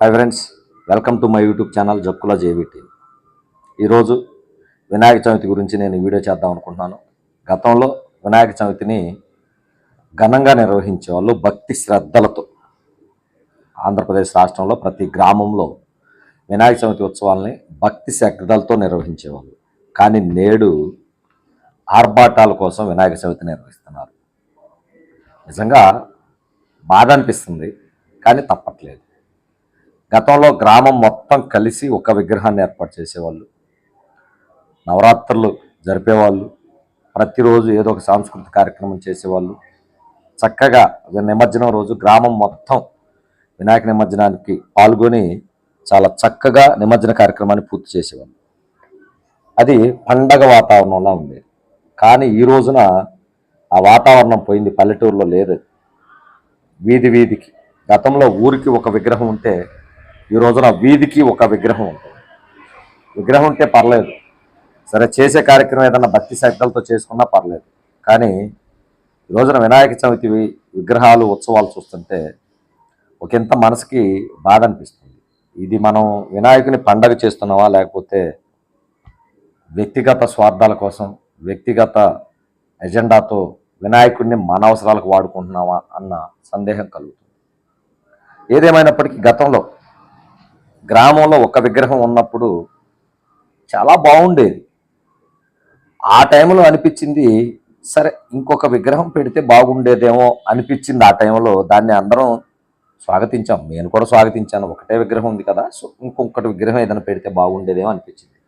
Hi friends welcome to my YouTube channel Jakkula JVT ఈరోజు వినాయక చవితి గురించి నేను వీడియో చేద్దాం అనుకుంటున్నాను. గతంలో వినాయక చవితిని ఘనంగా నిర్వహించేవాళ్ళు భక్తి శ్రద్ధలతో ఆంధ్రప్రదేశ్ రాష్ట్రంలో ప్రతి గ్రామంలో వినాయక చవితి ఉత్సవాలని భక్తి శ్రద్ధలతో నిర్వహించేవాళ్ళు. కానీ నేడు ఆర్భాటాల కోసం వినాయక చవితి నిర్వహిస్తున్నారు. నిజంగా బాధ అనిపిస్తుంది కానీ తప్పట్లేదు. గతంలో గ్రామం మొత్తం కలిసి ఒక విగ్రహాన్ని ఏర్పాటు చేసేవాళ్ళు. నవరాత్రులు జరిపేవాళ్ళు. ప్రతిరోజు ఏదో ఒక సాంస్కృతిక కార్యక్రమం చేసేవాళ్ళు. చక్కగా నిమజ్జనం రోజు గ్రామం మొత్తం వినాయక నిమజ్జనానికి పాల్గొని చాలా చక్కగా నిమజ్జన కార్యక్రమాన్ని పూర్తి చేసేవాళ్ళు. అది పండగ వాతావరణంలో ఉంది. కానీ ఈ రోజున ఆ వాతావరణం పోయింది పల్లెటూరులో లేదు. వీధి వీధికి. గతంలో ఊరికి ఒక విగ్రహం ఉంటే ఈ రోజున వీధికి ఒక విగ్రహం ఉంటుంది. విగ్రహం ఉంటే పర్లేదు. సరే చేసే కార్యక్రమం ఏదైనా భక్తి శ్రద్ధలతో చేసుకున్నా పర్లేదు. కానీ ఈ రోజున వినాయక చవితి విగ్రహాలు ఉత్సవాలు చూస్తుంటే ఒకంత మనసుకి బాధ అనిపిస్తుంది. ఇది మనం వినాయకుని పండగ చేస్తున్నావా? లేకపోతే వ్యక్తిగత స్వార్థాల కోసం వ్యక్తిగత ఎజెండాతో వినాయకుడిని మన అవసరాలకు వాడుకుంటున్నావా? అన్న సందేహం కలుగుతుంది. ఏదేమైనప్పటికీ గతంలో గ్రామంలో ఒక విగ్రహం ఉన్నప్పుడు చాలా బాగుండేది. ఆ టైంలో అనిపించింది సరే ఇంకొక విగ్రహం పెడితే బాగుండేదేమో అనిపించింది ఆ టైంలో. దాన్ని అందరం స్వాగతించాం. నేను కూడా స్వాగతించాను. ఒకటే విగ్రహం ఉంది కదా సో ఇంకొకటి విగ్రహం ఏదైనా పెడితే బాగుండేదేమో అనిపించింది.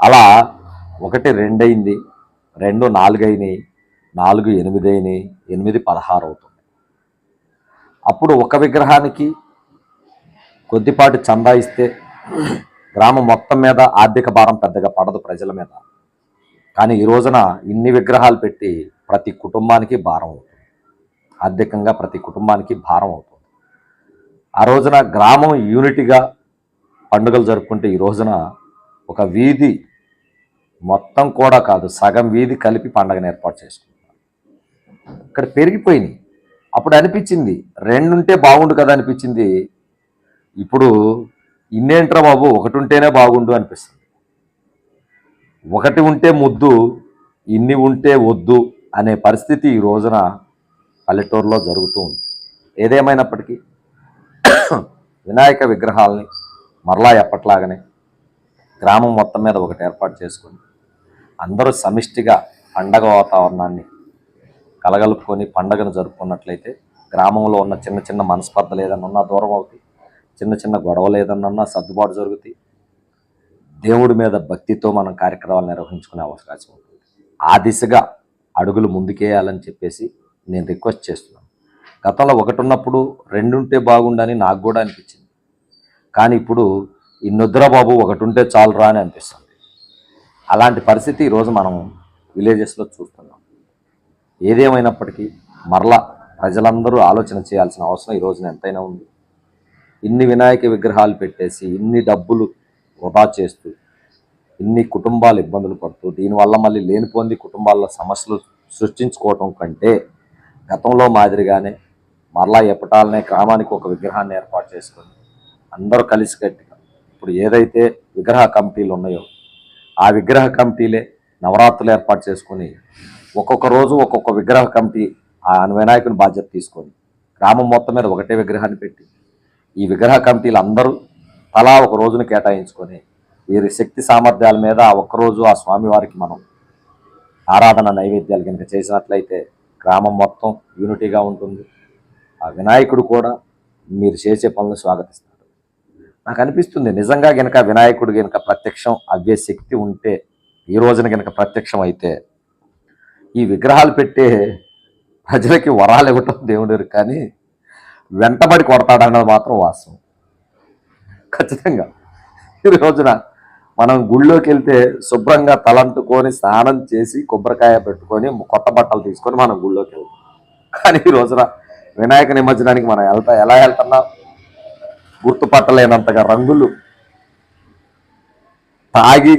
అలా ఒకటి రెండు అయింది రెండు నాలుగు అయినాయి నాలుగు ఎనిమిది అయినాయి ఎనిమిది పదహారు అవుతుంది. అప్పుడు ఒక విగ్రహానికి కొద్దిపాటి చందా ఇస్తే గ్రామం మొత్తం మీద ఆర్థిక భారం పెద్దగా పడదు ప్రజల మీద. కానీ ఈ రోజున ఇన్ని విగ్రహాలు పెట్టి ప్రతి కుటుంబానికి భారం అవుతుంది. ఆర్థికంగా ప్రతి కుటుంబానికి భారం అవుతుంది. ఆ రోజున గ్రామం యూనిటీగా పండుగలు జరుపుకుంటే ఈ రోజున ఒక వీధి మొత్తం కూడా కాదు సగం వీధి కలిపి పండగను ఏర్పాటు చేసుకుంటున్నారు. ఇక్కడ పెరిగిపోయినాయి. అప్పుడు అనిపించింది రెండుంటే బాగుండు కదా అనిపించింది. ఇప్పుడు ఇన్నేంట్రా బాబు? ఒకటి ఉంటేనే బాగుండు అనిపిస్తుంది. ఒకటి ఉంటే ముద్దు ఇన్ని ఉంటే వద్దు అనే పరిస్థితి ఈ రోజున పల్లెటూరులో జరుగుతూ ఉంది. ఏదేమైనప్పటికీ వినాయక విగ్రహాలని మరలా ఎప్పట్లాగానే గ్రామం మొత్తం మీద ఒకటి ఏర్పాటు చేసుకొని అందరూ సమిష్టిగా పండగ వాతావరణాన్ని కలగలుపుకొని పండగను జరుపుకున్నట్లయితే గ్రామంలో ఉన్న చిన్న చిన్న మనస్పర్ధలు ఏదన్నా ఉన్నా దూరం అవుతాయి. చిన్న చిన్న గొడవలు ఏదన్నా సర్దుబాటు జరుగుతాయి. దేవుడి మీద భక్తితో మనం కార్యక్రమాలు నిర్వహించుకునే అవకాశం ఉంటుంది. ఆ దిశగా అడుగులు ముందుకేయాలని చెప్పేసి నేను రిక్వెస్ట్ చేస్తున్నాను. గతంలో ఒకటి ఉన్నప్పుడు రెండుంటే బాగుండని నాకు కూడా అనిపించింది. కానీ ఇప్పుడు ఈ నిద్రబాబు ఒకటి ఉంటే చాలురా అని అనిపిస్తుంది. అలాంటి పరిస్థితి ఈరోజు మనం విలేజెస్లో చూస్తున్నాం. ఏదేమైనప్పటికీ మరలా ప్రజలందరూ ఆలోచన చేయాల్సిన అవసరం ఈ రోజున ఎంతైనా ఉంది. ఇన్ని వినాయక విగ్రహాలు పెట్టేసి ఇన్ని డబ్బులు వృధా చేస్తూ ఇన్ని కుటుంబాలు ఇబ్బందులు పడుతూ దీనివల్ల మళ్ళీ లేనిపోంది కుటుంబాల్లో సమస్యలు సృష్టించుకోవటం కంటే గతంలో మాదిరిగానే మరలా ఎప్పటాలనే గ్రామానికి ఒక విగ్రహాన్ని ఏర్పాటు చేసుకొని అందరూ కలిసికట్టుగా ఇప్పుడు ఏదైతే విగ్రహ కమిటీలు ఉన్నాయో ఆ విగ్రహ కమిటీలే నవరాత్రులు ఏర్పాటు చేసుకొని ఒక్కొక్క రోజు ఒక్కొక్క విగ్రహ కమిటీ ఆ వినాయకుని బాధ్యత తీసుకొని గ్రామం మొత్తం మీద ఒకటే విగ్రహాన్ని పెట్టి ఈ విగ్రహ కమిటీలు అందరూ తలా ఒక రోజును కేటాయించుకొని వీరి శక్తి సామర్థ్యాల మీద ఒక్కరోజు ఆ స్వామివారికి మనం ఆరాధన నైవేద్యాలు కనుక చేసినట్లయితే గ్రామం మొత్తం యూనిటీగా ఉంటుంది. ఆ వినాయకుడు కూడా మీరు చేసే పనులు స్వాగతిస్తాడు. నాకు అనిపిస్తుంది నిజంగా గనక వినాయకుడు గనక ప్రత్యక్షం అవ్వే శక్తి ఉంటే ఈ రోజున గనక ప్రత్యక్షం అయితే ఈ విగ్రహాలు పెట్టే ప్రజలకి వరాలు ఇవ్వటం దేవుడు కానీ వెంటబడి కొడతాడన్నది మాత్రం వాస్తవం. ఖచ్చితంగా. ఈ రోజున మనం గుళ్ళోకి వెళ్తే శుభ్రంగా తలంటుకొని స్నానం చేసి కొబ్బరికాయ పెట్టుకొని కొత్త బట్టలు తీసుకొని మనం గుళ్ళోకి వెళ్తాం. కానీ ఈ రోజున వినాయక నిమజ్జనానికి మనం వెళ్తా ఎలా వెళ్తున్నాం? గుర్తుపట్టలేనంతగా రంగులు తాగి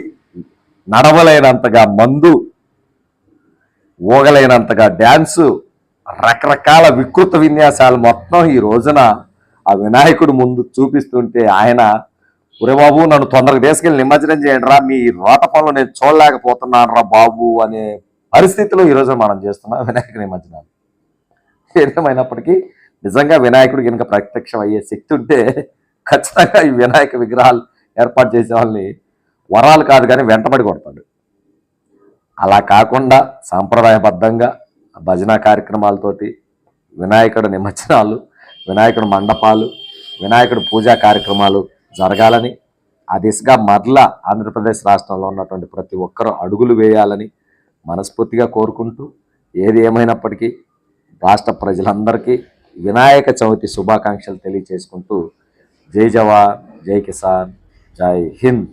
నడవలేనంతగా మందు ఊగలేనంతగా డ్యాన్సు రకరకాల వికృత విన్యాసాలు మొత్తం ఈ రోజున ఆ వినాయకుడు ముందు చూపిస్తుంటే ఆయన ఒరే బాబు నన్ను తొందరగా తీసుకెళ్ళి నిమజ్జనం చేయండి రా మీ రోట పనులు నేను చూడలేకపోతున్నాను రా బాబు అనే పరిస్థితిలో ఈరోజు మనం చేస్తున్నాం వినాయక నిమజ్జనాలు. ఏదేమైనప్పటికీ నిజంగా వినాయకుడు కనుక ప్రత్యక్షం అయ్యే శక్తి ఉంటే ఖచ్చితంగా ఈ వినాయక విగ్రహాలు ఏర్పాటు చేసే వాళ్ళని వరాలు కాదు కానీ వెంటబడి కొడతాడు. అలా కాకుండా సాంప్రదాయబద్ధంగా భజన కార్యక్రమాలతోటి వినాయకుడు నిమజ్జనాలు వినాయకుడు మండపాలు వినాయకుడు పూజా కార్యక్రమాలు జరగాలని ఆ దిశగా మరలా ఆంధ్రప్రదేశ్ రాష్ట్రంలో ఉన్నటువంటి ప్రతి ఒక్కరూ అడుగులు వేయాలని మనస్ఫూర్తిగా కోరుకుంటూ ఏది ఏమైనప్పటికీ రాష్ట్ర ప్రజలందరికీ వినాయక చవితి శుభాకాంక్షలు తెలియచేసుకుంటూ జై జవాన్ జై కిసాన్ జై హింద్.